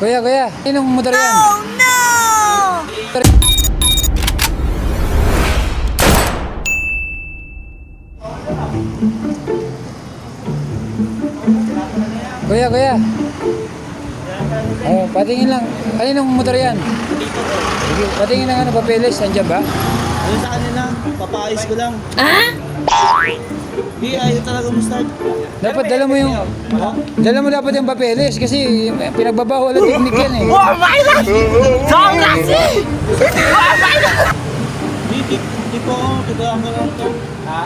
Kuya, kuya, inong motor yan? Oh no! Kuya, kuya. Oh, patingin lang. Kaninong motor yan? Patingin lang ano, papeles. Nandiyan ba? Ano sa kanila? Papaayos ko lang. Di, ayaw talaga mo start. Dapat dala mo yung... Dala mo dapat yung papeles kasi pinagbabawal ang technique yan eh. Di, di, di po ako, tutulan ko lang to. Ha?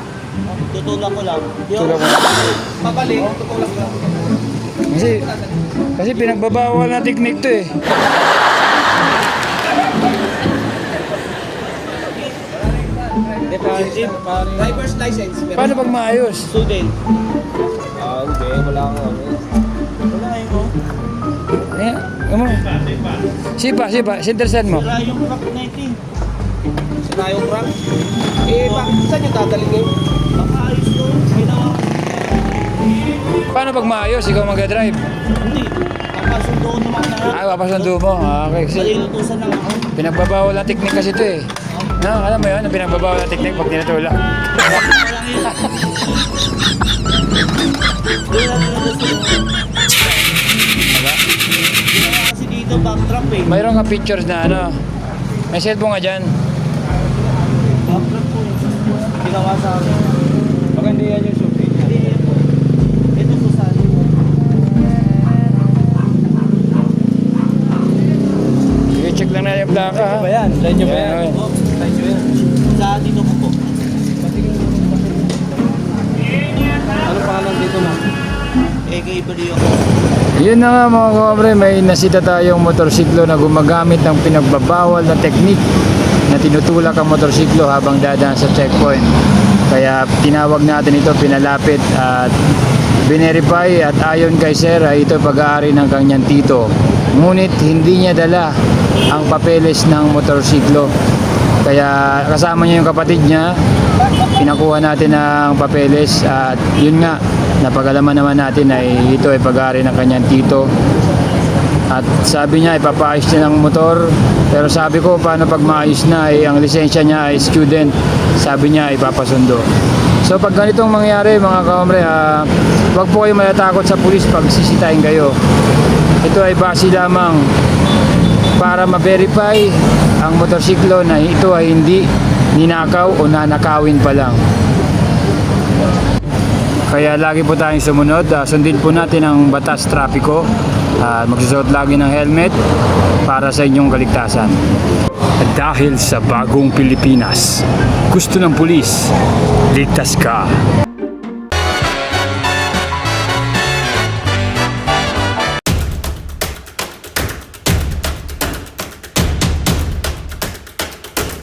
Tutulak ko lang. Di ako. Tulak mo. Pabalik, tutulak lang. Kasi, kasi pinagbabawal na technique to eh. Parang Driver's license. meron. Paano pag maayos? Student. Ah, hindi. Wala akong ano. Wala kayo ko. Eh, ano? Sipa, sipa, sintersan mo. Wala yung crack na ito. Sira yung crack? Eh, ba, saan yung dadalhin kayo? Papaayos ko. Ginawa. Paano pag maayos, ikaw mag-drive? Hindi. Papasundo ko naman na. Ay, papasundo mo. Ah, okay. Kasi Malilutusan lang ako. pinagbabawal na technique kasi ito eh. No, alam mo yun, ang pinagbabawal na technique pag. Ginawa kasi dito backtrap eh. Mayroon ka pictures na ano. May cellphone nga dyan. Backtrap po. Ginawa sa akin. Baka hindi yan yung shopping. Hindi yan po. Ito po sa. I-check lang na yung plaka ha. ba yan? Oo, radyo yan. Sa dito po po. Ano pangalan dito na? AK Balio. Yun na nga mga kabre, may nasita tayong motorsiklo na gumagamit ng pinagbabawal na teknik na tinutulak ang motorsiklo habang dadaan sa checkpoint. Kaya tinawag natin ito, pinalapit at binerify at ayon kay Sir ay ito pag-aari ng kanyang tito. Ngunit hindi niya dala ang papeles ng motorsiklo. Kaya kasama niya yung kapatid niya, pinakuha natin ng papeles at yun nga, napagalaman naman natin ay ito ay pag-aari ng kanyang tito. At sabi niya ipapaayos niya ng motor pero sabi ko paano pag maayos na ay ang lisensya niya ay student sabi niya ipapasundo. So pag ganitong mangyari mga kaomre ah, wag po kayo matatakot sa pulis pag sisitahin kayo. Ito ay base lamang para ma-verify ang motorsiklo na ito ay hindi ninakaw o nanakawin pa lang. Kaya lagi po tayong sumunod. Ah, sundin po natin ang batas trapiko. Uh, magsusuot lagi ng helmet para sa inyong kaligtasan. Dahil sa bagong Pilipinas, gusto ng pulis, ligtas ka.